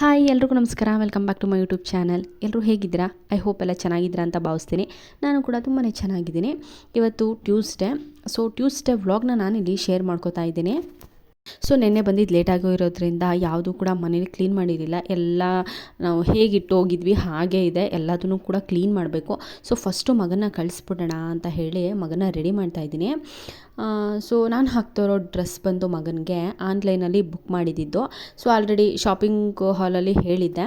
Hi, ಎಲ್ರಿಗೂ ನಮಸ್ಕಾರ. Welcome back to my YouTube channel ಎಲ್ಲರೂ ಹೇಗಿದ್ದೀರಾ? ಐ ಹೋಪ್ ಎಲ್ಲ ಚೆನ್ನಾಗಿದ್ದೀರಾ ಅಂತ ಭಾವಿಸ್ತೀನಿ. ನಾನು ಕೂಡ ತುಂಬಾ ಚೆನ್ನಾಗಿದ್ದೀನಿ. ಇವತ್ತು ಟ್ಯೂಸ್ಡೇ ಸೊ ಟ್ಯೂಸ್ಡೇ ವ್ಲಾಗ್ನ ನಾನಿಲ್ಲಿ ಶೇರ್ ಮಾಡ್ಕೋತಾ ಇದ್ದೀನಿ. ಸೊ ನೆನ್ನೆ ಬಂದಿದ್ದು ಲೇಟಾಗಿ ಇರೋದ್ರಿಂದ ಯಾವುದೂ ಕೂಡ ಮನೇಲಿ ಕ್ಲೀನ್ ಮಾಡಿರಲಿಲ್ಲ. ಎಲ್ಲ ನಾವು ಹೇಗಿಟ್ಟು ಹೋಗಿದ್ವಿ, ಹಾಗೇ ಇದೆ, ಎಲ್ಲದನ್ನು ಕೂಡ ಕ್ಲೀನ್ ಮಾಡಬೇಕು. ಸೊ ಫಸ್ಟು ಮಗನ ಕಳಿಸ್ಬಿಡೋಣ ಅಂತ ಹೇಳಿ ಮಗನ ರೆಡಿ ಮಾಡ್ತಾ ಇದ್ದೀನಿ. ಸೊ ನಾನು ಹಾಕ್ತಿರೋ ಡ್ರೆಸ್ ಬಂದು ಮಗನಿಗೆ ಆನ್ಲೈನಲ್ಲಿ ಬುಕ್ ಮಾಡಿದ್ದಿದ್ದು ಸೊ ಆಲ್ರೆಡಿ ಶಾಪಿಂಗ್ ಹಾಲಲ್ಲಿ ಹೇಳಿದ್ದೆ.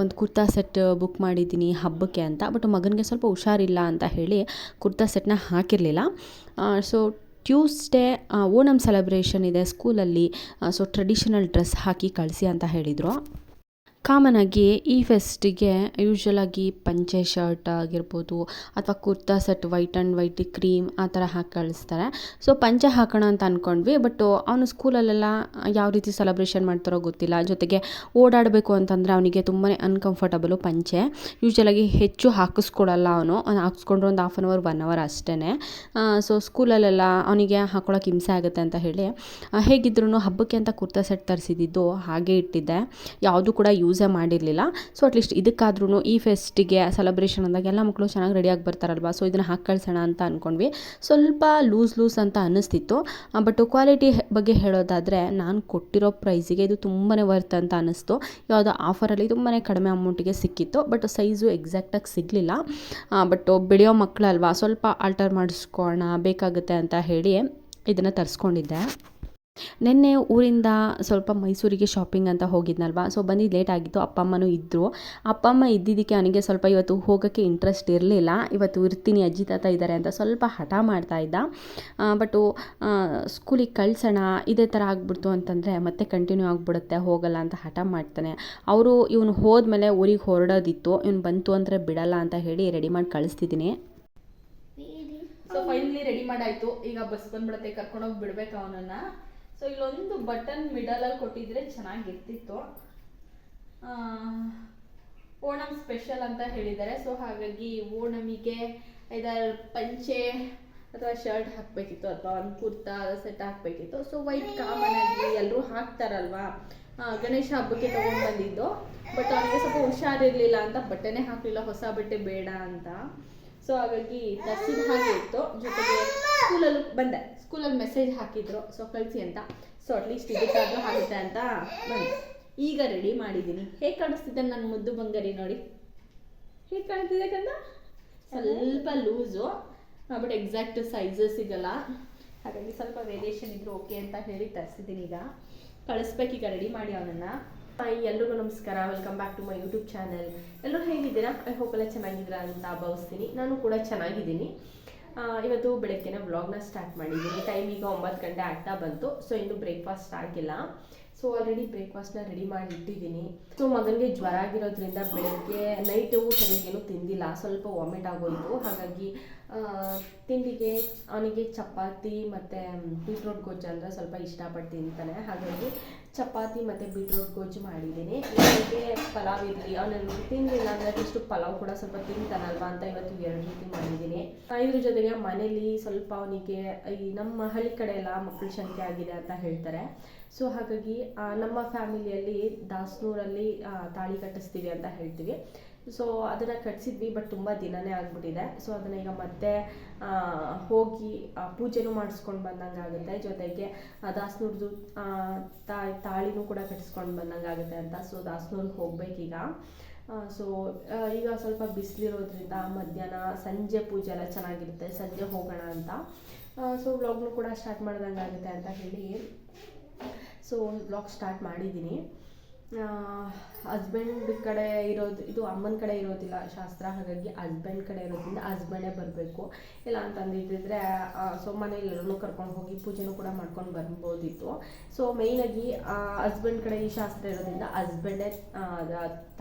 ಒಂದು ಕುರ್ತಾ ಸೆಟ್ ಬುಕ್ ಮಾಡಿದ್ದೀನಿ ಹಬ್ಬಕ್ಕೆ ಅಂತ. ಬಟ್ ಮಗನಿಗೆ ಸ್ವಲ್ಪ ಹುಷಾರಿಲ್ಲ ಅಂತ ಹೇಳಿ ಕುರ್ತಾ ಸೆಟ್ನ ಹಾಕಿರಲಿಲ್ಲ. ಸೊ ಟ್ಯೂಸ್ಡೇ ಓಣಂ ಸೆಲೆಬ್ರೇಷನ್ ಇದೆ ಸ್ಕೂಲಲ್ಲಿ ಸೊ ಟ್ರೆಡಿಷನಲ್ ಡ್ರೆಸ್ ಹಾಕಿ ಕಳಿಸಿ ಅಂತ ಹೇಳಿದರು. ಕಾಮನ್ ಆಗಿ ಈ ಫೆಸ್ಟಿಗೆ ಯೂಶ್ವಲಾಗಿ ಪಂಚೆ ಶರ್ಟ್ ಆಗಿರ್ಬೋದು ಅಥವಾ kurta set white and white cream ಆ ಥರ ಹಾಕಿ ಕಳಿಸ್ತಾರೆ. ಸೊ ಪಂಚೆ ಹಾಕೋಣ ಅಂತ ಅಂದ್ಕೊಂಡ್ವಿ ಬಟ್ ಅವನು ಸ್ಕೂಲಲ್ಲೆಲ್ಲ ಯಾವ ರೀತಿ ಸೆಲೆಬ್ರೇಷನ್ ಮಾಡ್ತಾರೋ ಗೊತ್ತಿಲ್ಲ. ಜೊತೆಗೆ ಓಡಾಡಬೇಕು ಅಂತಂದರೆ ಅವನಿಗೆ ತುಂಬಾ ಅನ್ಕಂಫರ್ಟಬಲು ಪಂಚೆ. ಯೂಶ್ವಲಾಗಿ ಹೆಚ್ಚು ಹಾಕಿಸ್ಕೊಡಲ್ಲ ಅವನು. ಹಾಕ್ಸ್ಕೊಂಡ್ರೆ ಒಂದು half an hour one hour ಅಷ್ಟೇ ಸೊ ಸ್ಕೂಲಲ್ಲೆಲ್ಲ ಅವನಿಗೆ ಹಾಕೊಳ್ಳೋಕೆ ಹಿಂಸೆ ಆಗುತ್ತೆ ಅಂತ ಹೇಳಿ ಹೇಗಿದ್ರು ಹಬ್ಬಕ್ಕೆ ಅಂತ ಕುರ್ತಾ ಸೆಟ್ ತರಿಸಿದ್ದು ಹಾಗೆ ಇಟ್ಟಿದ್ದೆ. ಯಾವುದು ಕೂಡ ಯೂಸೇ ಮಾಡಿರಲಿಲ್ಲ. ಸೊ ಅಟ್ಲೀಸ್ಟ್ ಇದಕ್ಕಾದ್ರೂ ಈ ಫೆಸ್ಟಿಗೆ ಸೆಲೆಬ್ರೇಷನ್ ಅಂದಾಗ ಎಲ್ಲ ಮಕ್ಕಳು ಚೆನ್ನಾಗಿ ರೆಡಿಯಾಗಿ ಬರ್ತಾರಲ್ವ? ಸೊ ಇದನ್ನು ಹಾಕಿ ಕಳ್ಸೋಣ ಅಂತ ಅಂದ್ಕೊಂಡ್ವಿ ಸ್ವಲ್ಪ ಲೂಸ್ ಲೂಸ್ ಅಂತ ಅನ್ನಿಸ್ತಿತ್ತು ಬಟ್ ಕ್ವಾಲಿಟಿ ಬಗ್ಗೆ ಹೇಳೋದಾದರೆ ನಾನು ಕೊಟ್ಟಿರೋ ಪ್ರೈಸಿಗೆ ಇದು ತುಂಬಾ ವರ್ತ್ ಅಂತ ಅನ್ನಿಸ್ತು ಯಾವುದೋ ಆಫರಲ್ಲಿ ತುಂಬಾ ಕಡಿಮೆ ಅಮೌಂಟಿಗೆ ಸಿಕ್ಕಿತ್ತು ಬಟ್ ಸೈಜು ಎಕ್ಸಾಕ್ಟಾಗಿ ಸಿಗಲಿಲ್ಲ. ಬಟ್ ಬೆಳೆಯೋ ಮಕ್ಕಳಲ್ವಾ ಸ್ವಲ್ಪ ಆಲ್ಟರ್ ಮಾಡಿಸ್ಕೋಣ ಬೇಕಾಗುತ್ತೆ ಅಂತ ಹೇಳಿ ಇದನ್ನು ತರಿಸ್ಕೊಂಡಿದ್ದೆ. ನಿನ್ನೆ ಊರಿಂದ ಸ್ವಲ್ಪ ಮೈಸೂರಿಗೆ ಶಾಪಿಂಗ್ ಅಂತ ಹೋಗಿದ್ನಲ್ವ? ಸೊ ಬಂದು ಲೇಟ್ ಆಗಿತ್ತು. ಅಪ್ಪ ಅಮ್ಮನೂ ಇದ್ದರು ಅಪ್ಪ ಅಮ್ಮ ಇದ್ದಿದ್ದಕ್ಕೆ ಅವನಿಗೆ ಸ್ವಲ್ಪ ಇವತ್ತು ಹೋಗೋಕ್ಕೆ ಇಂಟ್ರೆಸ್ಟ್ ಇರಲಿಲ್ಲ. ಇವತ್ತು ಇರ್ತೀನಿ, ಅಜ್ಜಿ ತಾತ ಇದ್ದಾರೆ ಅಂತ ಸ್ವಲ್ಪ ಹಠ ಮಾಡ್ತಾ ಇದ್ದ. ಬಟ್ಟು ಸ್ಕೂಲಿಗೆ ಕಳ್ಸೋಣ, ಇದೇ ಥರ ಆಗ್ಬಿಡ್ತು ಅಂತಂದರೆ ಮತ್ತೆ ಕಂಟಿನ್ಯೂ ಆಗಿಬಿಡುತ್ತೆ, ಹೋಗಲ್ಲ ಅಂತ ಹಠ ಮಾಡ್ತಾನೆ. ಅವರು ಇವನು ಹೋದ್ಮೇಲೆ ಊರಿಗೆ ಹೊರಡೋದಿತ್ತು. ಇವನು ಬಂತು ಅಂದರೆ ಬಿಡಲ್ಲ ಅಂತ ಹೇಳಿ ರೆಡಿ ಮಾಡಿ ಕಳಿಸ್ತಿದ್ದೀನಿ. ಸೊ ಫೈನಲಿ ರೆಡಿ ಮಾಡಾಯಿತು. ಈಗ ಬಸ್ ಬಂದ್ಬಿಡತ್ತೆ, ಕರ್ಕೊಂಡೋಗಿ ಬಿಡ್ಬೇಕು ಅವನನ್ನ. ಸೊ ಇಲ್ಲೊಂದು ಬಟನ್ ಮಿಡಲ್ ಅಲ್ಲಿ ಕೊಟ್ಟಿದ್ರೆ ಚೆನ್ನಾಗಿರ್ತಿತ್ತು ಓಣಂ ಸ್ಪೆಷಲ್ ಅಂತ ಹೇಳಿದ್ದಾರೆ. ಸೊ ಹಾಗಾಗಿ ಓಣಮಿಗೆ ಇದರ ಪಂಚೆ ಅಥವಾ ಶರ್ಟ್ ಹಾಕಬೇಕಿತ್ತು ಅಥವಾ ಒಂದು ಕುರ್ತಾ ಸೆಟ್ ಹಾಕಬೇಕಿತ್ತು. ಸೊ ವೈಟ್ ಕಾಮನ್ ಆಗಿ ಎಲ್ಲರೂ ಹಾಕ್ತಾರಲ್ವಾ? ಗಣೇಶ ಹಬ್ಬಕ್ಕೆ ತಗೊಂಡು ಬಂದಿದ್ದು ಬಟ್ ಅವನಿಗೆ ಸ್ವಲ್ಪ ಹುಷಾರಿರ್ಲಿಲ್ಲ ಅಂತ ಬಟ್ಟೆನೇ ಹಾಕಲಿಲ್ಲ. ಹೊಸ ಬಟ್ಟೆ ಬೇಡ ಅಂತ. ಸೊ ಹಾಗಾಗಿ ತರಿಸಿದ ಹಾಗೆ ಇತ್ತು. ಜೊತೆಗೆ ಸ್ಕೂಲಲ್ಲೂ ಬಂದೆ. ಸ್ಕೂಲಲ್ಲಿ ಮೆಸೇಜ್ ಹಾಕಿದ್ರು. ಸೊ ಕಳಿಸಿ ಅಂತ. ಸೊ ಅಟ್ಲೀಸ್ಟ್ ಇದಕ್ಕಾದ್ರೂ ಆಗುತ್ತೆ ಅಂತ ಬಂದೆ. ಈಗ ರೆಡಿ ಮಾಡಿದ್ದೀನಿ. ಹೇಗೆ ಕಾಣಿಸ್ತಿದ್ದೆ ನನ್ನ ಮುದ್ದು ಬಂಗಾರಿ ನೋಡಿ. ಹೇಗೆ ಕಾಣ್ತಿದೆ ಕಂದ ಸ್ವಲ್ಪ ಲೂಸು ಬಟ್ ಎಕ್ಸಾಕ್ಟ್ ಸೈಜಸ್ ಸಿಗಲ್ಲ. ಹಾಗಾಗಿ ಸ್ವಲ್ಪ ವೇರಿಯೇಷನ್ ಇದ್ರು ಓಕೆ ಅಂತ ಹೇಳಿ ತರಿಸಿದ್ದೀನಿ ಈಗ. ಕಳಿಸ್ಬೇಕೀಗ ರೆಡಿ ಮಾಡಿ ಅವನನ್ನ. ಎಲ್ರಿಗೂ ನಮಸ್ಕಾರ. Welcome back to my YouTube channel ಎಲ್ಲರೂ ಹೇಗಿದ್ದೀರಾ? ಐ ಹೋಪ್ ಎಲ್ಲ ಚೆನ್ನಾಗಿದ್ದೀರಾ ಅಂತ ಭಾವಿಸ್ತೀನಿ. ನಾನು ಕೂಡ ಚೆನ್ನಾಗಿದ್ದೀನಿ. ಇವತ್ತು ಬೆಳಗ್ಗೆನೆ ವ್ಲಾಗ್ನ ಸ್ಟಾರ್ಟ್ ಮಾಡಿದ್ದೀನಿ. ಟೈಮ್ ಈಗ ಒಂಬತ್ತು ಗಂಟೆ ಆಗ್ತಾ ಬಂತು. ಸೊ ಇನ್ನು ಬ್ರೇಕ್ಫಾಸ್ಟ್ ಆಗಿಲ್ಲ. ಸೊ ಆಲ್ರೆಡಿ ಬ್ರೇಕ್ಫಾಸ್ಟ್ನ ರೆಡಿ ಮಾಡಿ ಇಟ್ಟಿದ್ದೀನಿ. ಸೊ ಮಗನಿಗೆ ಜ್ವರ ಆಗಿರೋದ್ರಿಂದ ಬೆಳಗ್ಗೆ ನೈಟು ಸರಿಗೇನು ತಿಂದಿಲ್ಲ. ಸ್ವಲ್ಪ ವಾಮಿಟ್ ಆಗೋಯಿತು. ಹಾಗಾಗಿ ತಿಂಡಿಗೆ ಅವನಿಗೆ ಚಪಾತಿ ಮತ್ತು ಬೀಟ್ರೋಟ್ ಗೊಜ್ಜು ಅಂದರೆ ಸ್ವಲ್ಪ ಇಷ್ಟಪಟ್ಟು ತಿಂತಾನೆ ಹಾಗಾಗಿ ಚಪಾತಿ ಮತ್ತು ಬೀಟ್ರೋಟ್ ಗೊಜ್ಜು ಮಾಡಿದ್ದೀನಿ. ಇವತ್ತಿಗೆ ಪಲಾವ್ ಇರಲಿ ಅವನಲ್ಲಿ ತಿಂದಿಲ್ಲ ಅಂದರೆ ಅಷ್ಟು ಪಲಾವ್ ಕೂಡ ಸ್ವಲ್ಪ ತಿಂತಾನಲ್ವಾ ಅಂತ ಇವತ್ತು ಎರಡು ರೀತಿ ಮಾಡಿದ್ದೀನಿ. ಇದ್ರ ಜೊತೆಗೆ ಮನೇಲಿ ಸ್ವಲ್ಪ ಅವನಿಗೆ ಈ ನಮ್ಮ ಹಳ್ಳಿ ಕಡೆ ಎಲ್ಲ ಮಕ್ಕಳ ಸಂಖ್ಯೆ ಆಗಿದೆ ಅಂತ ಹೇಳ್ತಾರೆ. ಸೊ ಹಾಗಾಗಿ ನಮ್ಮ ಫ್ಯಾಮಿಲಿಯಲ್ಲಿ ದಾಸನೂರಲ್ಲಿ ತಾಳಿ ಕಟ್ಟಿಸ್ತೀವಿ ಅಂತ ಹೇಳ್ತೀವಿ. ಸೊ ಅದನ್ನು ಕಟ್ಸಿದ್ವಿ ಬಟ್ ತುಂಬ ದಿನನೇ ಆಗಿಬಿಟ್ಟಿದೆ. ಸೊ ಅದನ್ನು ಈಗ ಮತ್ತೆ ಹೋಗಿ ಪೂಜೆನೂ ಮಾಡಿಸ್ಕೊಂಡು ಬಂದಂಗೆ ಆಗುತ್ತೆ. ಜೊತೆಗೆ ದಾಸನೂರ್ದು ತಾಳಿನೂ ಕೂಡ ಕಟ್ಟಿಸ್ಕೊಂಡು ಬಂದಂಗೆ ಆಗುತ್ತೆ ಅಂತ. ಸೊ ದಾಸನೂರ್ಗೆ ಹೋಗ್ಬೇಕೀಗ. ಸೊ ಈಗ ಸ್ವಲ್ಪ ಬಿಸಿಲಿರೋದ್ರಿಂದ ಮಧ್ಯಾಹ್ನ ಸಂಜೆ ಪೂಜೆ ಎಲ್ಲ ಚೆನ್ನಾಗಿರುತ್ತೆ. ಸಂಜೆ ಹೋಗೋಣ ಅಂತ. ಸೊ ವ್ಲಾಗ್ನು ಕೂಡ ಸ್ಟಾರ್ಟ್ ಮಾಡ್ದಂಗೆ ಆಗುತ್ತೆ ಅಂತ ಹೇಳಿ. ಸೊ ವ್ಲಾಗ್ ಸ್ಟಾರ್ಟ್ ಮಾಡಿದ್ದೀನಿ. ಹಸ್ಬೆಂಡ್ ಕಡೆ ಇರೋದು, ಇದು ಅಮ್ಮನ ಕಡೆ ಇರೋದಿಲ್ಲ ಶಾಸ್ತ್ರ, ಹಾಗಾಗಿ ಹಸ್ಬೆಂಡ್ ಕಡೆ ಇರೋದ್ರಿಂದ ಹಸ್ಬೆಂಡೇ ಬರಬೇಕು. ಇಲ್ಲ ಅಂತಂದಿದ್ದಿದ್ರೆ ಸೊ ಮನೇಲಿ ಎಲ್ಲರೂ ಕರ್ಕೊಂಡು ಹೋಗಿ ಪೂಜೆನೂ ಕೂಡ ಮಾಡ್ಕೊಂಡು ಬರ್ಬೋದಿತ್ತು. ಸೊ ಮೇಯ್ನಾಗಿ ಹಸ್ಬೆಂಡ್ ಕಡೆ ಈ ಶಾಸ್ತ್ರ ಇರೋದ್ರಿಂದ ಹಸ್ಬೆಂಡೇ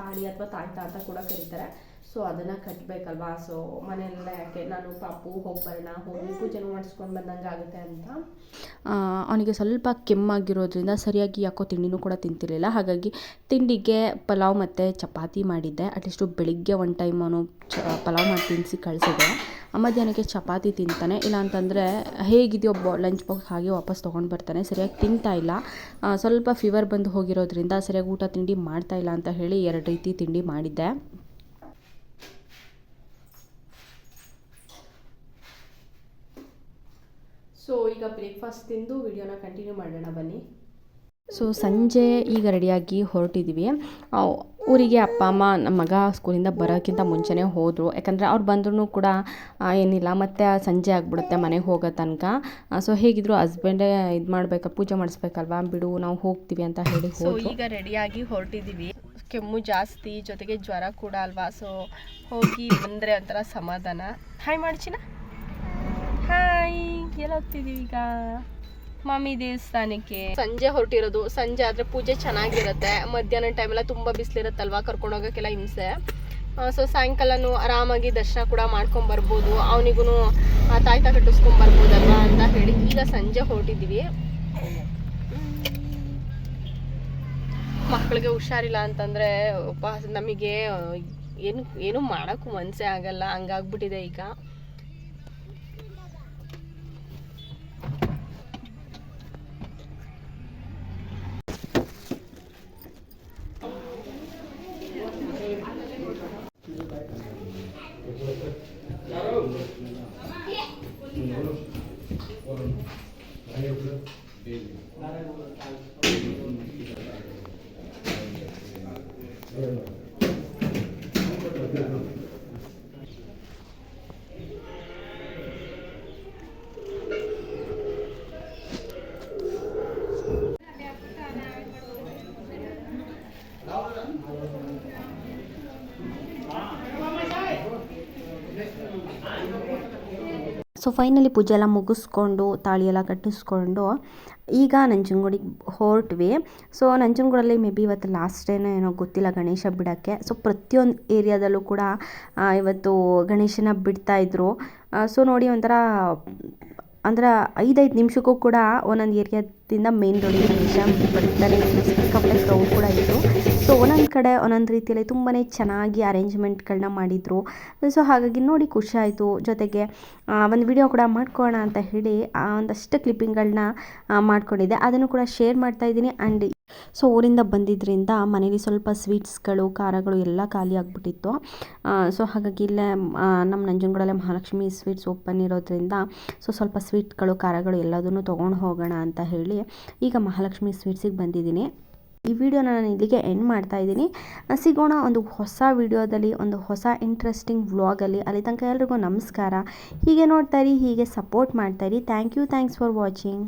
ತಾಳಿ ಅಥವಾ ತಾಯ್ತ ಅಂತ ಕೂಡ ಕರೀತಾರೆ. ಸೊ ಅದನ್ನು ಕಟ್ಟಬೇಕಲ್ವಾ ಸೊ ಮನೆಯಲ್ಲ ಯಾಕೆ ನಾನು ಪಾಪು ಹೋಗಿ ಬರೋಣ ಹೋಗಿ ಪೂಜೆ ಮಾಡಿಸ್ಕೊಂಡು ಬಂದಂಗೆ ಆಗುತ್ತೆ ಅಂತ. ಅವನಿಗೆ ಸ್ವಲ್ಪ ಕೆಮ್ಮಾಗಿರೋದ್ರಿಂದ ಸರಿಯಾಗಿ ಯಾಕೋ ತಿಂಡಿನೂ ಕೂಡ ತಿಂತಿರಲಿಲ್ಲ. ಹಾಗಾಗಿ ತಿಂಡಿಗೆ ಪಲಾವ್ ಮತ್ತು ಚಪಾತಿ ಮಾಡಿದ್ದೆ. ಅಟ್ಲೀಸ್ಟು ಬೆಳಿಗ್ಗೆ ಒನ್ ಟೈಮ್ ಅವನು ಚ ಪಲಾವ್ ಮಾಡಿ ತಿನ್ನಿಸಿ ಕಳಿಸಿದೆ. ಮಧ್ಯಾಹ್ನಕ್ಕೆ ಚಪಾತಿ ತಿಂತಾನೆ. ಇಲ್ಲ ಅಂತಂದರೆ ಹೇಗಿದೆಯೋ ಬ ಲಂಚ್ ಬಾಕ್ಸ್ ಹಾಗೆ ವಾಪಸ್ ತೊಗೊಂಡು ಬರ್ತಾನೆ. ಸರಿಯಾಗಿ ತಿಂತಾ ಇಲ್ಲ. ಸ್ವಲ್ಪ ಫೀವರ್ ಬಂದು ಹೋಗಿರೋದ್ರಿಂದ ಸರಿಯಾಗಿ ಊಟ ತಿಂಡಿ ಮಾಡ್ತಾ ಇಲ್ಲ ಅಂತ ಹೇಳಿ ಎರಡು ರೀತಿ ತಿಂಡಿ ಮಾಡಿದ್ದೆ. ಸೊ ಈಗ ಬ್ರೇಕ್ಫಾಸ್ಟ್ ತಿಂದು ವಿಡಿಯೋನ ಕಂಟಿನ್ಯೂ ಮಾಡೋಣ ಬನ್ನಿ. ಸೊ ಸಂಜೆ ಈಗ ರೆಡಿಯಾಗಿ ಹೊರಟಿದ್ದೀವಿ ಊರಿಗೆ ಅಪ್ಪ ಅಮ್ಮ ನಮ್ಮ ಮಗ ಸ್ಕೂಲಿಂದ ಬರೋಕ್ಕಿಂತ ಮುಂಚೆನೇ ಹೋದರು. ಯಾಕಂದರೆ ಅವ್ರು ಬಂದ್ರೂ ಕೂಡ ಏನಿಲ್ಲ. ಮತ್ತು ಸಂಜೆ ಆಗಿಬಿಡುತ್ತೆ ಮನೆಗೆ ಹೋಗೋ ತನಕ. ಸೊ ಹೇಗಿದ್ರು ಹಸ್ಬೆಂಡೇ ಇದು ಮಾಡಬೇಕು ಪೂಜೆ ಮಾಡಿಸ್ಬೇಕಲ್ವಾ? ಬಿಡು ನಾವು ಹೋಗ್ತೀವಿ ಅಂತ ಹೇಳಿ ಸೊ ಈಗ ರೆಡಿಯಾಗಿ ಹೊರಟಿದ್ದೀವಿ ಕೆಮ್ಮು ಜಾಸ್ತಿ ಜೊತೆಗೆ ಜ್ವರ ಕೂಡ ಅಲ್ವಾ? ಸೊ ಹೋಗಿ ಬಂದರೆ ಒಂಥರ ಸಮಾಧಾನ. ಹಾಯ್ ಮಾಡ್ಚಿನ? ಎಲ್ಲ ಹೋಗ್ತಿದೀವಿ ಈಗ ಮಾಮಿ ದೇವಸ್ಥಾನಕ್ಕೆ. ಸಂಜೆ ಹೊರಟಿರೋದು. ಸಂಜೆ ಆದ್ರೆ ಪೂಜೆ ಚೆನ್ನಾಗಿರುತ್ತೆ. ಮಧ್ಯಾಹ್ನ ಟೈಮೆಲ್ಲ ತುಂಬಾ ಬಿಸಿಲಿರುತ್ತಲ್ವಾ? ಕರ್ಕೊಂಡು ಹೋಗೋಕ್ಕೆಲ್ಲ ಹಿಂಸೆ. ಸೊ ಸಾಯಂಕಾಲನೂ ಆರಾಮಾಗಿ ದರ್ಶನ ಕೂಡ ಮಾಡ್ಕೊಂಡು ಬರ್ಬೋದು. ಅವನಿಗೂ ತಾಯ್ತ ಕಟ್ಟಿಸ್ಕೊಂಡ್ ಬರ್ಬೋದಲ್ವಾ ಅಂತ ಹೇಳಿ ಈಗ ಸಂಜೆ ಹೊರಟಿದ್ದೀವಿ. ಮಕ್ಕಳಿಗೆ ಹುಷಾರಿಲ್ಲ ಅಂತಂದರೆ ನಮಗೆ, ಏನು ಏನು ಮಾಡೋಕ್ಕೂ ಮನಸ್ಸೇ ಆಗಲ್ಲ. ಹಂಗಾಗ್ಬಿಟ್ಟಿದೆ ಈಗ. Thank you. ಸೊ ಫೈನಲಿ ಪೂಜೆ ಎಲ್ಲ ಮುಗಿಸ್ಕೊಂಡು, ತಾಳಿ ಕಟ್ಟಿಸ್ಕೊಂಡು, ಈಗ ನಂಜನಗೂಡಿಗೆ ಹೊರಟ್ವಿ. ಸೊ ನಂಜನಗೂಡಲ್ಲಿ ಮೇ ಬಿ ಇವತ್ತು ಲಾಸ್ಟ್ ಡೇನೋ ಏನೋ ಗೊತ್ತಿಲ್ಲ, ಗಣೇಶ ಬಿಡೋಕ್ಕೆ. ಸೊ ಪ್ರತಿಯೊಂದು ಏರಿಯಾದಲ್ಲೂ ಕೂಡ ಇವತ್ತು ಗಣೇಶನ ಬಿಡ್ತಾಯಿದ್ರು ಸೊ ನೋಡಿ ಒಂಥರ, ಅಂದ್ರೆ ಐದೈದು ನಿಮಿಷಕ್ಕೂ ಕೂಡ ಒಂದೊಂದು ಏರಿಯಾದಿಂದ ಮೇನ್ ರೋಡಿಗೆ ಗಣೇಶ ಬರ್ತಾರೆ ಸಿಕ್ಕಾಪಟ್ಟೆ ಕೂಡ ಇತ್ತು. ಸೊ ಒಂದೊಂದು ಕಡೆ ಒಂದೊಂದು ರೀತಿಯಲ್ಲಿ ತುಂಬಾ ಚೆನ್ನಾಗಿ ಅರೇಂಜ್ಮೆಂಟ್ಗಳನ್ನ ಮಾಡಿದರು. ಸೊ ಹಾಗಾಗಿ ನೋಡಿ ಖುಷಿ ಆಯಿತು ಜೊತೆಗೆ ಒಂದು ವಿಡಿಯೋ ಕೂಡ ಮಾಡ್ಕೊಳ್ಳೋಣ ಅಂತ ಹೇಳಿ ಒಂದಷ್ಟು ಕ್ಲಿಪ್ಪಿಂಗ್ಗಳನ್ನ ಮಾಡ್ಕೊಂಡಿದ್ದೆ. ಅದನ್ನು ಕೂಡ ಶೇರ್ ಮಾಡ್ತಾ ಇದ್ದೀನಿ. ಆ್ಯಂಡ್ ಸೊ ಊರಿಂದ ಬಂದಿದ್ದರಿಂದ ಮನೇಲಿ ಸ್ವಲ್ಪ ಸ್ವೀಟ್ಸ್ಗಳು ಖಾರಗಳು ಎಲ್ಲ ಖಾಲಿ ಆಗಿಬಿಟ್ಟಿತ್ತು. ಸೊ ಹಾಗಾಗಿ ಇಲ್ಲೇ ನಮ್ಮ ನಂಜನಗೂಡಲ್ಲೇ ಮಹಾಲಕ್ಷ್ಮಿ ಸ್ವೀಟ್ಸ್ ಓಪನ್ ಇರೋದ್ರಿಂದ ಸೊ ಸ್ವಲ್ಪ ಸ್ವೀಟ್ಗಳು ಖಾರಗಳು ಎಲ್ಲದನ್ನು ತೊಗೊಂಡು ಹೋಗೋಣ ಅಂತ ಹೇಳಿ ಈಗ ಮಹಾಲಕ್ಷ್ಮಿ ಸ್ವೀಟ್ಸಿಗೆ ಬಂದಿದ್ದೀನಿ. ಈ ವಿಡಿಯೋನ ನಾನು ಇಲ್ಲಿಗೆ ಎಂಡ್ ಮಾಡ್ತಾ ಇದ್ದೀನಿ. ಸಿಗೋಣ ಒಂದು ಹೊಸ ವಿಡಿಯೋದಲ್ಲಿ, ಒಂದು ಹೊಸ ಇಂಟ್ರೆಸ್ಟಿಂಗ್ ವ್ಲಾಗಲ್ಲಿ ಅಲ್ಲಿ. ತನಕ ಎಲ್ರಿಗೂ ನಮಸ್ಕಾರ. ಹೀಗೆ ನೋಡ್ತಾ ಇರಿ, ಹೀಗೆ ಸಪೋರ್ಟ್ ಮಾಡ್ತಾ ಇರಿ. Thank you thanks for watching